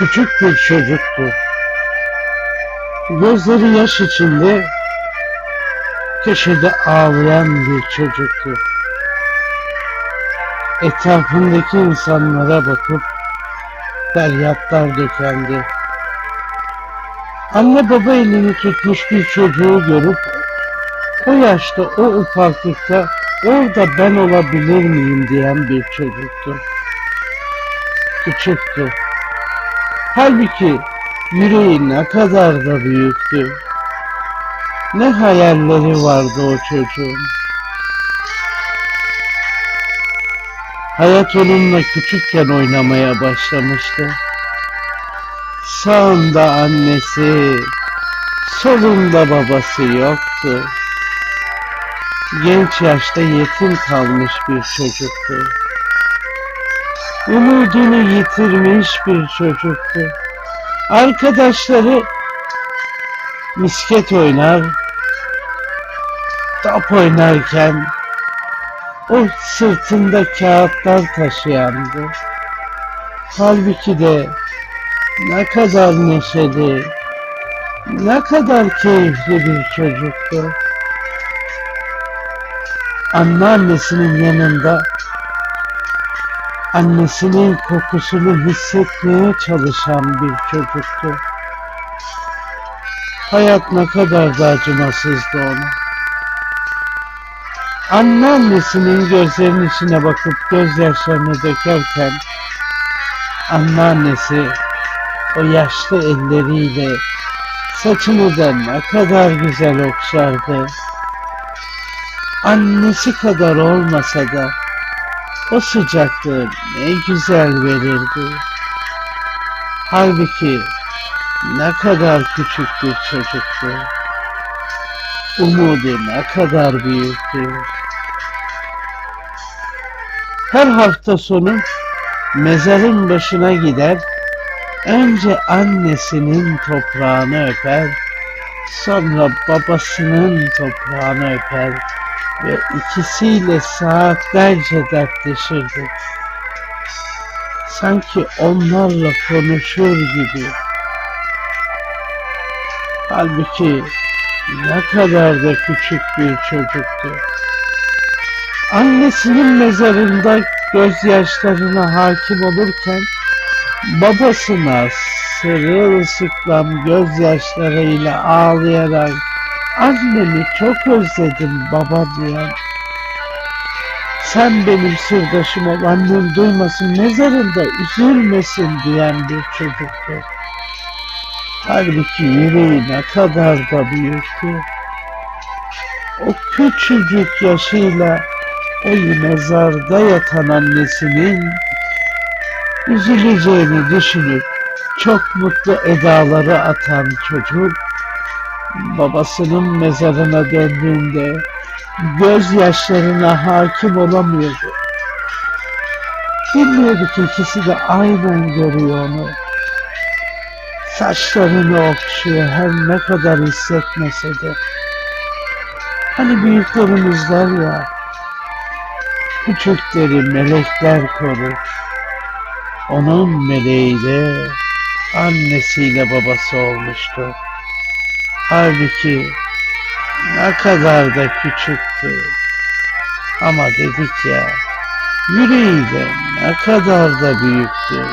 Küçük bir çocuktu. Gözleri yaş içinde köşede ağlayan bir çocuktu. Etrafındaki insanlara bakıp feryatlar dökendi. Anne baba elini tutmuş bir çocuğu görüp o yaşta o ufaklıkta orada ben olabilir miyim diyen bir çocuktu. Küçüktü. Halbuki yüreği ne kadar da büyüktü. Ne hayalleri vardı o çocuğun. Hayat onunla küçükken oynamaya başlamıştı. Sağında annesi, solunda babası yoktu. Genç yaşta yetim kalmış bir çocuktu. Umudunu yitirmiş bir çocuktu. Arkadaşları misket oynar, top oynarken o sırtında kağıtlar taşıyandı. Halbuki de ne kadar neşeli, ne kadar keyifli bir çocuktu. Anneannesinin yanında annesinin kokusunu hissetmeye çalışan bir çocuktu. Hayat ne kadar da acımasızdı ona. Anneannesinin gözlerinin içine bakıp gözyaşlarını dökerken anneannesi o yaşlı elleriyle saçını da ne kadar güzel okşardı. Annesi kadar olmasa da o sıcaklığı ne güzel verirdi. Halbuki ne kadar küçük bir çocuktu. Umudu ne kadar büyüktü. Her hafta sonu mezarın başına gider, önce annesinin toprağını öper, sonra babasının toprağını öper ve ikisiyle saatlerce dertleşirdi. Sanki onlarla konuşur gibi. Halbuki ne kadar da küçük bir çocuktu. Annesinin mezarında gözyaşlarına hakim olurken babasına sırılsıklam gözyaşlarıyla ağlayarak annemi çok özledim baba diyen sen benim sırdaşım ol annem duymasın mezarında üzülmesin diyen bir çocuktu. Halbuki yüreği ne kadar da büyüktü. O küçücük yaşıyla o mezarda yatan annesinin üzüleceğini düşünüp çok mutlu edaları atan çocuk babasının mezarına döndüğünde gözyaşlarına hakim olamıyordu. Bilmiyordu ki ikisi de aynen görüyor onu. Saçlarını okşuyor her ne kadar hissetmese de. Hani büyüklerimiz der ya, küçükleri melekler korur. Onun meleği de annesiyle babası olmuştu. Halbuki ne kadar da küçüktü. Ama dedik ya, yüreği de ne kadar da büyüktü.